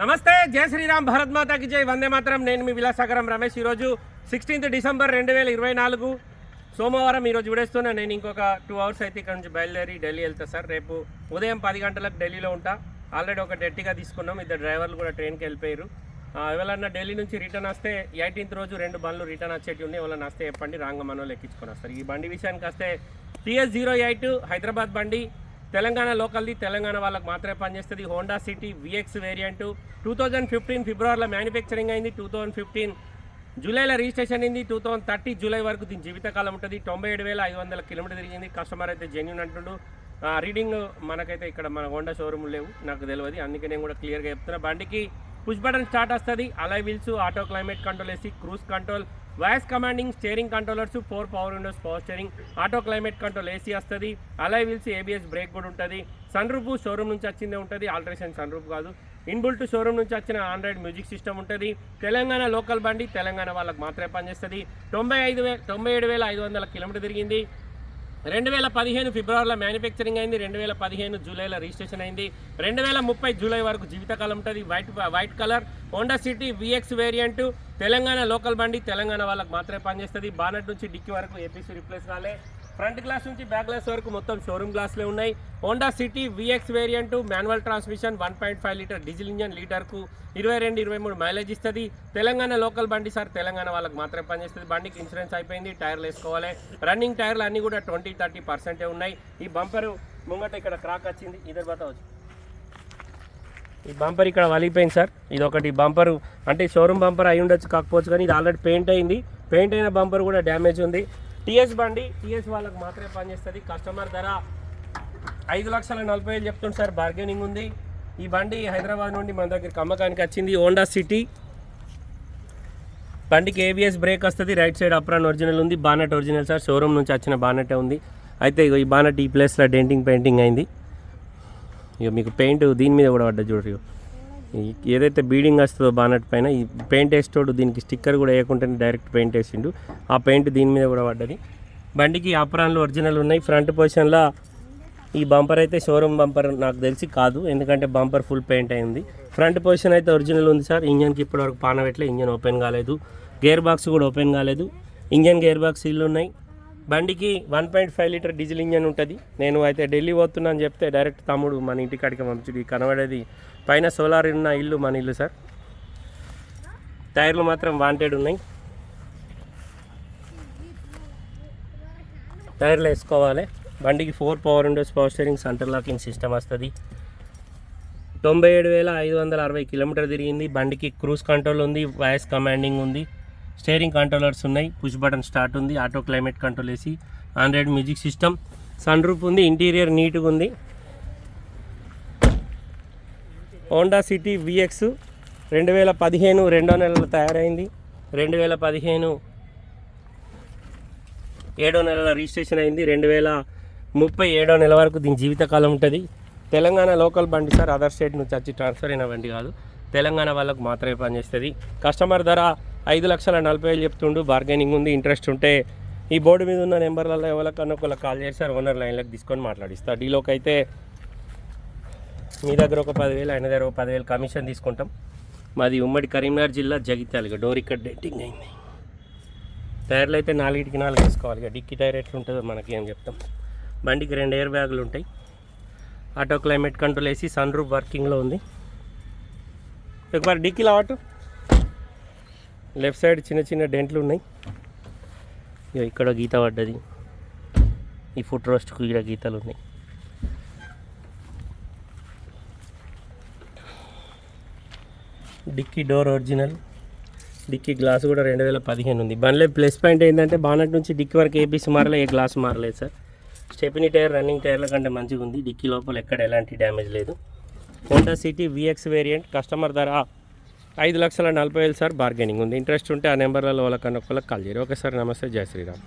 నమస్తే జై శ్రీరామ్ భారత్ మాతాకి జై. వందే మాత్రం. నేను మీ విలాసాగరం రమేష్. ఈరోజు సిక్స్టీన్త్ డిసెంబర్ రెండు వేల ఇరవై నాలుగు సోమవారం ఈరోజు విడేస్తున్నా. నేను ఇంకొక టూ అవర్స్ అయితే ఇక్కడ నుంచి బయలుదేరి ఢిల్లీ వెళ్తా సార్. రేపు ఉదయం పది గంటలకు ఢిల్లీలో ఉంటా. ఆల్రెడీ ఒక డెట్టిగా తీసుకున్నాం. ఇద్దరు డ్రైవర్లు కూడా ట్రైన్కి వెళ్ళిపోయారు. ఎవరన్నా ఢిల్లీ నుంచి రిటర్న్ వస్తే ఎయిటీన్త్ రోజు రెండు బండ్లు రిటర్న్ వచ్చేటి ఉన్నాయి. ఎవరైనా వస్తే చెప్పండి. రాంగమనోళ్ళు ఎక్కించుకొని వస్తారు. ఈ బండి విషయానికి వస్తే టీఎస్ జీరో ఎయిట్ హైదరాబాద్ బండి. తెలంగాణ లోకల్ది తెలంగాణ వాళ్ళకి మాత్రమే పనిచేస్తుంది. Honda City VX variant two thousand fifteen ఫిబ్రవరిలో మ్యానుఫ్యాక్చరింగ్ అయింది. టూ థౌజండ్ ఫిఫ్టీన్ జూలైలో రిజిస్ట్రేషన్ అయింది. టూ థౌసండ్ థర్టీ జూలై వరకు దీని జీవితకాలం ఉంటుంది. తొంభై ఏడు వేల ఐదు వందల కిలోమీటర్ తిరిగింది. కస్టమర్ అయితే జెన్యున్ అంటుండు. రీడింగ్ మనకైతే ఇక్కడ మన హోండా షోరూమ్ లేవు. నాకు తెలియదు. అందుకే నేను కూడా క్లియర్గా చెప్తున్నా. బండికి పుష్ బటన్ స్టార్ట్ వస్తుంది. Alloy wheels auto climate control AC cruise control voice commanding steering controllers four power windows power steering auto climate control AC వస్తుంది. అలై వీల్స్ ఏబిఎస్ బ్రేక్ కూడా ఉంటుంది. సన్ రూఫ్ షోరూమ్ నుంచి వచ్చిందే ఉంటుంది. Alteration sun roof కాదు. Inbuilt showroom నుంచి వచ్చిన Android music system ఉంటుంది. తెలంగాణ లోకల్ బండి తెలంగాణ వాళ్ళకి మాత్రమే పనిచేస్తుంది. తొంభై ఐదు వే తొంభై ఏడు వేల ఐదు వందల కిలోమీటర్ తిరిగింది. రెండు వేల పదిహేను ఫిబ్రవరిలో మ్యానుఫ్యాక్చరింగ్ అయింది రెండు వేల పదిహేను జూలైలో రిజిస్ట్రేషన్ అయింది రెండు వేల ముప్పై జూలై వరకు జీవితకాలం ఉంటుంది. White white colour Honda City VX variant Telangana local బండి తెలంగాణ వాళ్ళకి మాత్రమే పనిచేస్తుంది. బానట్ నుంచి డిక్కీ వరకు ఏపీసీ రిప్లేస్ కాలే. ఫ్రంట్ గ్లాస్ నుంచి బ్యాక్ గ్లాస్ వరకు మొత్తం షోరూమ్ గ్లాస్లే ఉన్నాయి. Honda City VX variant manual transmission one point five litre diesel engine లీటర్కు ఇరవై రెండు ఇరవై మూడు మైలేజ్ ఇస్తుంది. తెలంగాణ లోకల్ బండి సార్ తెలంగాణ వాళ్ళకి మాత్రమే పనిచేస్తుంది. బండికి ఇన్సూరెన్స్ అయిపోయింది టైర్లు వేసుకోవాలి. రన్నింగ్ టైర్లు అన్నీ కూడా ట్వంటీ థర్టీ పర్సెంటే ఉన్నాయి. ఈ బంపర్ ముంగట ఇక్కడ క్రాక్ వచ్చింది ఇద్దరు బతవచ్చు ఈ బంపర్ ఇక్కడ వలిగిపోయింది సార్. ఇది ఒకటి బంపర్. అంటే షోరూమ్ బంపర్ అయి ఉండొచ్చు కాకపోవచ్చు కానీ ఇది ఆల్రెడీ పెయింట్ అయింది. పెయింట్ అయిన బంపర్ కూడా డ్యామేజ్ ఉంది. టీఎస్ బండి టీఎస్ వాళ్ళకి మాత్రమే పనిచేస్తుంది. కస్టమర్ ధర ఐదు లక్షల నలభై వేలు చెప్తుంది సార్ బార్గెనింగ్ ఉంది. ఈ బండి హైదరాబాద్ నుండి మన దగ్గరికి అమ్మకానికి వచ్చింది హోండా సిటీ. బండికి ఏబిఎస్ బ్రేక్ వస్తుంది రైట్ సైడ్ అప్రాన్ ఒరిజినల్ ఉంది బానట్ ఒరిజినల్ సార్ షోరూమ్ నుంచి వచ్చిన బానటే ఉంది. అయితే ఇగో ఈ బానట్ ఈ ప్లేస్లో డెంటింగ్ పెయింటింగ్ అయింది. ఇక మీకు పెయింట్ దీని మీద కూడా పడ్డది చూడరు ఏదైతే బీడింగ్ వస్తుందో బానట్ పైన ఈ పెయింట్ వేసేటోడు దీనికి స్టిక్కర్ కూడా వేయకుండానే డైరెక్ట్ పెయింట్ వేసిండు. ఆ పెయింట్ దీని మీద కూడా పడ్డది. బండికి ఆపరాన్లు ఒరిజినల్ ఉన్నాయి. ఫ్రంట్ పొజిషన్లో ఈ బంపర్ అయితే షోరూమ్ బంపర్ నాకు తెలిసి కాదు. ఎందుకంటే బంపర్ ఫుల్ పెయింట్ అయింది. ఫ్రంట్ పొజిషన్ అయితే ఒరిజినల్ ఉంది సార్. ఇంజన్కి ఇప్పటివరకు పానవెట్లే ఇంజన్ ఓపెన్ కాలేదు. గేర్ బాక్స్ కూడా ఓపెన్ కాలేదు. ఇంజన్ గేర్ బాక్స్ ఇల్లు ఉన్నాయి. బండికి one point five litre diesel engine ఉంటుంది. నేను అయితే ఢిల్లీ పోతున్నా అని చెప్తే డైరెక్ట్ తమ్ముడు మన ఇంటికాడికి పంపించి కనబడేది పైన సోలార్ ఉన్న ఇల్లు మన ఇల్లు సార్. టైర్లు మాత్రం వాంటెడ్ ఉన్నాయి. టైర్లు వేసుకోవాలి. బండికి four power windows power steering centre locking system వస్తుంది. తొంభై ఏడు వేల ఐదు వందల అరవై కిలోమీటర్ తిరిగింది. బండికి క్రూజ్ కంట్రోల్ ఉంది వాయిస్ కమాండింగ్ ఉంది. స్టేరింగ్ కంట్రోలర్స్ ఉన్నాయి. పుష్ బటన్ స్టార్ట్ ఉంది. ఆటో క్లైమేట్ కంట్రోల్ వేసి Android music system sunroof ఉంది. ఇంటీరియర్ నీట్గా ఉంది. హోండా సిటీ విఎక్స్ రెండు వేల పదిహేను రెండో నెలలో తయారైంది. రెండు వేల పదిహేను ఏడో నెలల రిజిస్ట్రేషన్ అయింది. రెండు వేల ముప్పై ఏడో నెల వరకు దీని జీవితకాలం ఉంటుంది. తెలంగాణ లోకల్ బండి సార్ అదర్ స్టేట్ నుంచి వచ్చి ట్రాన్స్ఫర్ అయిన బండి కాదు. తెలంగాణ వాళ్ళకు మాత్రమే పనిచేస్తుంది. కస్టమర్ ధర ఐదు లక్షల నలభై వేలు చెప్తుండు బార్గెనింగ్ ఉంది ఇంట్రెస్ట్ ఉంటే ఈ బోర్డు మీద ఉన్న నెంబర్లలో ఎవరికన్నా ఒకళ్ళకి కాల్ చేస్తారు ఓనర్ లైన్లకు తీసుకొని మాట్లాడిస్తా. డీలోకి అయితే మీ దగ్గర ఒక పదివేలు ఆయన దగ్గర ఒక పదివేలు కమిషన్ తీసుకుంటాం. మాది ఉమ్మడి కరీంనగర్ జిల్లా జగిత్యాల డోర్ ఇక్కడ డెంటింగ్ అయింది. టైర్లు అయితే నాలుగిటికి నాలుగు వేసుకోవాలి ఇక డిక్కీ టైర్ ఎట్లుంటుందో మనకి ఏం చెప్తాం. బండికి రెండు ఎయిర్ బ్యాగులు ఉంటాయి. ఆటో క్లైమేట్ కంట్రోల్ వేసి సన్ రూఫ్ వర్కింగ్లో ఉంది. ఒకసారి డిక్కీలో ఆటో? లెఫ్ట్ సైడ్ చిన్న చిన్న డెంట్లు ఉన్నాయి. ఇక ఇక్కడ గీత పడ్డది. ఈ ఫుట్ రోస్ట్కు ఇక్కడ గీతలు ఉన్నాయి. Dicky door original. Dicky glass కూడా రెండు వేల పదిహేను ఉంది. బండ్లే ప్లస్ పాయింట్ ఏంటంటే బానట్ నుంచి డిక్కీ వరకు ఏపీసీ మారలే ఏ గ్లాస్ మారలేదు సార్. స్టెపినీ టైర్ రన్నింగ్ టైర్ల కంటే మంచిగా ఉంది డిక్కీ లోపల ఎక్కడ ఎలాంటి డ్యామేజ్ లేదు. Honda City VX variant customer ధర ఐదు లక్షల నలభై వేలు సార్ బార్గెనింగ్ ఉంది. ఇంట్రెస్ట్ ఉంటే ఆ నెంబర్లలో వాళ్ళకన్నా ఒకళ్ళకి కాల్ చేయరు ఓకే సార్ నమస్తే. జయ శ్రీరామ్.